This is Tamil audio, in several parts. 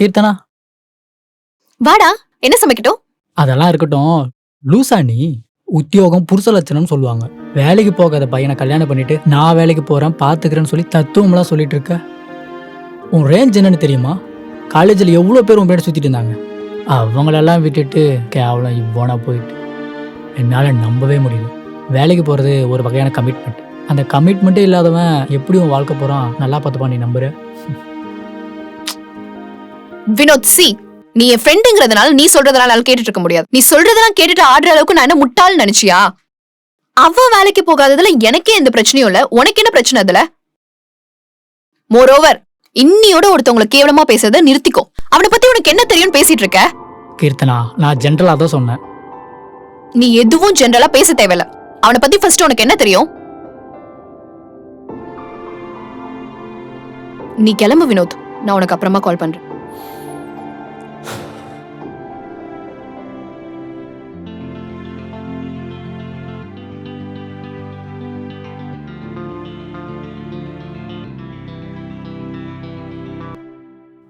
கீர்த்தனா? வாடா என்ன சமைக்கட்டும்? அதெல்லாம் இருக்கட்டும். லூசா நீ உத்தியோகம் புருஷ லட்சணம்னு சொல்லுவாங்க. வேலைக்கு போகாத பையனை கல்யாணம் பண்ணிட்டு நான் வேலைக்கு போறேன் பாத்துக்கிறேன்னு சொல்லி தத்துவம்லாம் சொல்லிட்டு இருக்க. உன் ரேஞ்ச் என்னன்னு தெரியுமா? காலேஜில் எவ்வளோ பேர் உன் பேர் சுத்திட்டு இருந்தாங்க? அவங்களெல்லாம் விட்டுட்டு கேவலம் இவ்வளோ போயிட்டு. என்னால் நம்பவே முடியல. வேலைக்கு போகிறது ஒரு வகையான கமிட்மெண்ட் அந்த கமிட்மெண்ட்டே இல்லாதவன் எப்படி உன் வாழ்க்கை போகிறான் நல்லா பார்த்துப்பா நீ நம்புற? வினோத் சி நீ என் ஃப்ரெண்டுங்கிறதுனால நீ சொல்றதெல்லாம் என்னால கேட்டுட்டு இருக்க முடியாது. நீ சொல்றதெல்லாம் கேட்டுட்டு ஆடுற அளவுக்கு நான் என்ன முட்டாள் நினைச்சியா? அவ வேலைக்கு போகாததுல எனக்கே எந்த பிரச்சனையும் இல்ல. உனக்கு என்ன பிரச்சனை அதுல? மோரோவர் இன்னியோட ஒருத்தவங்களை கேவலமா பேசுறத நிறுத்திக்கோ. அவனை பத்தி உனக்கு என்ன தெரியும்னு பேசிட்டு இருக்க? கீர்த்தனா நான் ஜென்ரலாக தான் சொன்னேன். நீ எதுவும் ஜெனரலா பேச தேவையில்ல. அவனை பத்தி ஃபர்ஸ்ட் உனக்கு என்ன தெரியும்? நீ கிளம்பு வினோத். நான் உனக்கு அப்புறமா கால் பண்றேன்.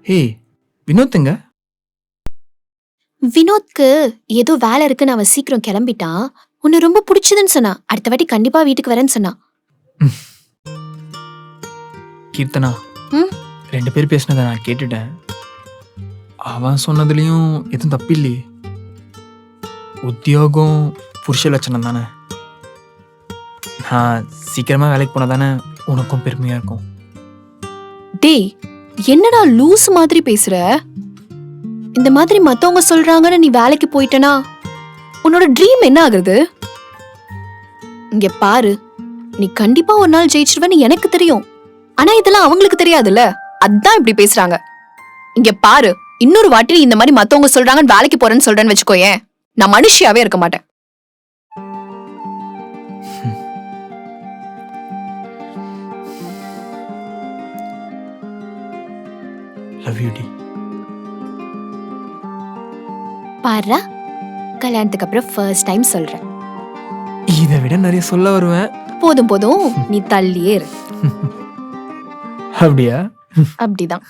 ஹே வினோத்துங்க. வினோத்க்கு ஏதோ வேலை இருக்குன்னு அவன் சீக்கிரம் கிளம்பிட்டான். உன்னை ரொம்ப பிடிச்சதுன்னு சொன்னான். அடுத்த வாட்டி கண்டிப்பா வீட்டுக்கு வரேன்னு சொன்னான். கீர்த்தனா ம்? ரெண்டு பேர் பேசினதை நான் கேட்டுட்டேன். அவன் சொன்னதுலேயும் எதுவும் தப்பு இல்லையே உத்தியோகம் புருஷ லட்சணம் தானே. நான் சீக்கிரமாக வேலைக்கு போனால் தானே உனக்கும் பெருமையாக இருக்கும். டேய் என்னடா லூஸ் மாதிரி பேசுற? இந்த மாதிரி மத்தவங்க சொல்றாங்கன்னு நீ வேலைக்கு போயிட்டனா? உன்னோட ட்ரீம் என்ன ஆகுறது? இங்க பாரு நீ கண்டிப்பா ஒரு நாள் ஜெயிச்சிருவேன்னு எனக்கு தெரியும். ஆனா இதெல்லாம் அவங்களுக்கு தெரியாதுல்ல? அதான் இப்படி பேசுறாங்க. இங்க பாரு இன்னொரு வாட்டி நீ இந்த மாதிரி மத்தவங்க சொல்றாங்கன்னு வேலைக்கு போறேன்னு சொல்றேன்னு வச்சுக்கோயேன். நான் மனுஷியாவே இருக்க மாட்டேன். லவ் யூ டி பாரு கல்யாணத்துக்கு அப்புறம் ஃபர்ஸ்ட் டைம் சொல்றேன். இதை விட நிறைய சொல்ல வருவேன். போதும் போதும். நீ தள்ளியே இரு. அப்படியா? அப்படிதான்.